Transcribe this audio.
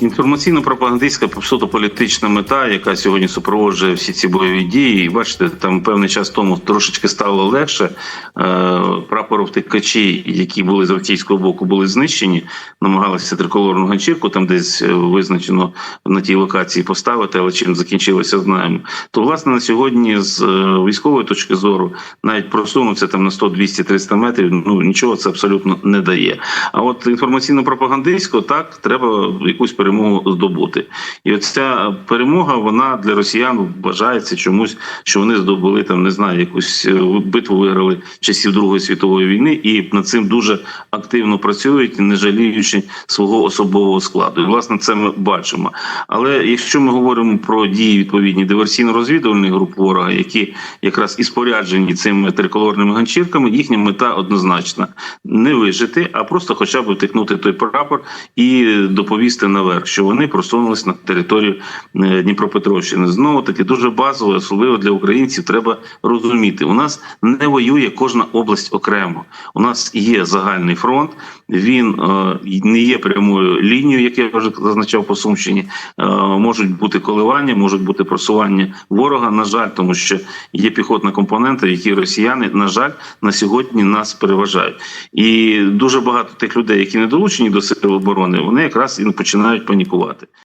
Інформаційно-пропагандистська суто-політична мета, яка сьогодні супроводжує всі ці бойові дії, і бачите, там певний час тому трошечки стало легше. Е, Прапоровтикачі, які були з російського боку, були знищені, намагалися триколорну ганчірку там десь е, визначено на тій локації поставити, але чим закінчилося, знаємо. То власне на сьогодні з е, військової точки зору навіть просунутися там на 100, 200, 300 метрів. Ну нічого це абсолютно не дає. А от інформаційно-пропагандистсько так треба якусь перемогу здобути. І оця перемога вона для росіян вважається чомусь, що вони здобули там, не знаю, якусь е, битву виграли часів Другої світової війни, і над цим дуже активно працюють, не жаліючи свого особового складу. І власне це ми бачимо. Але якщо ми говоримо про дії відповідні диверсійно-розвідувальних груп ворога, які якраз і споряджені цими триколорними ганчірками, їхня мета однозначна не вижити, а просто хоча б втикнути той прапор і доповісти наверх, що вони просунулись на територію е, Дніпропетровщини. Знову таки дуже базово, особливо для українців, треба розуміти. У нас не воює кожна область окремо. У нас є загальний фронт. Він е, не є прямою лінією, як я вже зазначав по Сумщині. Е, можуть бути коливання, можуть бути просування ворога. На жаль, тому що є піхотна компонента, які росіяни на жаль на сьогодні нас переважають. І дуже багато тих людей, які не долучені до сил оборони, вони якраз і починають панікувати.